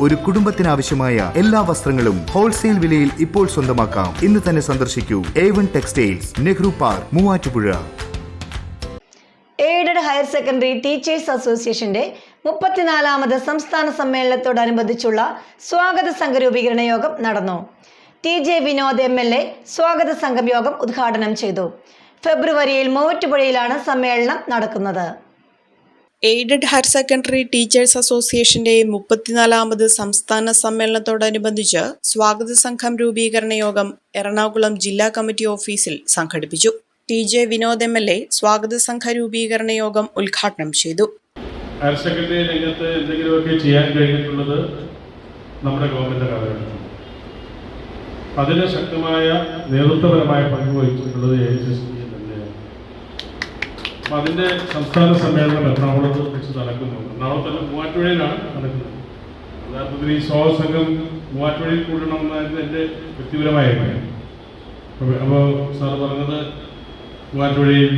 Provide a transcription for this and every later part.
ഒരു കുടുംബത്തിനാവശ്യമായ എല്ലാ വസ്ത്രങ്ങളും ഹോൾസെയിൽ വിലയിൽ ഇപ്പോൾ സ്വന്തമാക്കാം. ഇന്ന് തന്നെ സന്ദർശിക്കൂ. A one textiles Nehru park Muvattupuzha. Aided higher secondary teachers അസോസിയേഷന്റെ മുപ്പത്തിനാലാമത് സംസ്ഥാന സമ്മേളനത്തോടനുബന്ധിച്ചുള്ള സ്വാഗത സംഘ രൂപീകരണ യോഗം നടന്നു. T J Vinod M L A സ്വാഗത സംഘം യോഗം ഉദ്ഘാടനം ചെയ്തു. ഫെബ്രുവരിയിൽ മൂവാറ്റുപുഴയിലാണ് സമ്മേളനം നടക്കുന്നത്. എയ്ഡഡ് ഹയർ സെക്കൻഡറി ടീച്ചേഴ്സ് അസോസിയേഷന്റെ മുപ്പത്തിനാലാമത് സംസ്ഥാന സമ്മേളനത്തോടനുബന്ധിച്ച് സ്വാഗത സംഘം രൂപീകരണ യോഗം എറണാകുളം ജില്ലാ കമ്മിറ്റി ഓഫീസിൽ സംഘടിപ്പിച്ചു. T J Vinod M L A സ്വാഗത സംഘ രൂപീകരണ യോഗം ഉദ്ഘാടനം ചെയ്തു. ഹയർ സെക്കൻഡറി രംഗത്ത് എന്തെങ്കിലുമൊക്കെ ചെയ്യാൻ കഴിഞ്ഞിട്ടുള്ളത് നമ്മുടെ ഗവൺമെന്റ് അതിന് ശക്തമായ നേതൃത്വപരമായ പങ്ക് വഹിച്ചിട്ടുള്ളത് എ അപ്പം അതിന്റെ സംസ്ഥാന സമ്മേളനം എറണാകുളത്ത് വെച്ച് നടക്കുന്നുണ്ട് എറണാകുളത്തല്ല മൂവാറ്റുപുഴയിലാണ് നടക്കുന്നത്. യഥാർത്ഥത്തിൽ ഈ സ്വാസംഘം മൂവാറ്റുപുഴയിൽ കൂടണമെന്നായിരുന്നു എന്റെ വ്യക്തിപരമായ അഭിപ്രായം. അപ്പോൾ സാർ പറഞ്ഞത് മൂവാറ്റുപുഴയിൽ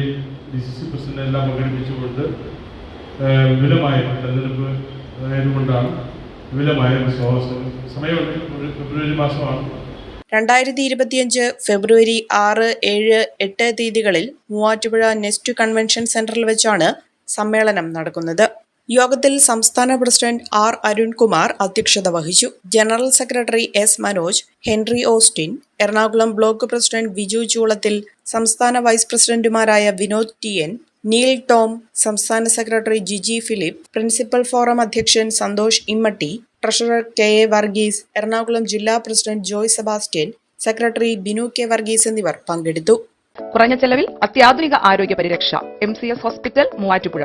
ഡി സി സി പ്രസിഡന്റ് എല്ലാം പങ്കെടുപ്പിച്ചുകൊണ്ട് വിപുലമായ തെരഞ്ഞെടുപ്പ് ആയതുകൊണ്ടാണ് വിപുലമായ സ്വാഗതം സമയമുണ്ട്. ഫെബ്രുവരി മാസമാണ്. രണ്ടായിരത്തി ഇരുപത്തിയഞ്ച് ഫെബ്രുവരി ആറ് ഏഴ് എട്ട് തീയതികളിൽ മൂവാറ്റുപുഴ നെസ്റ്റ് കൺവെൻഷൻ സെന്ററിൽ വെച്ചാണ് സമ്മേളനം നടക്കുന്നത്. യോഗത്തിൽ സംസ്ഥാന പ്രസിഡന്റ് ആർ അരുൺകുമാർ അധ്യക്ഷത വഹിച്ചു. General secretary S Manoj Henry Austin Ernakulam block president Viju Choolathil സംസ്ഥാന വൈസ് പ്രസിഡന്റുമാരായ Vinod T N Neil Tom സംസ്ഥാന secretary Jiji Philip principal forum അധ്യക്ഷൻ Santhosh Immatty treasurer K A Varghese Ernakulam ജില്ലാ president Joy Sebastian secretary Binu K Varghese എന്നിവർ പങ്കെടുത്തു. കുറഞ്ഞ ചെലവിൽ അത്യാധുനിക ആരോഗ്യ പരിരക്ഷ M C S hospital Muvattupuzha.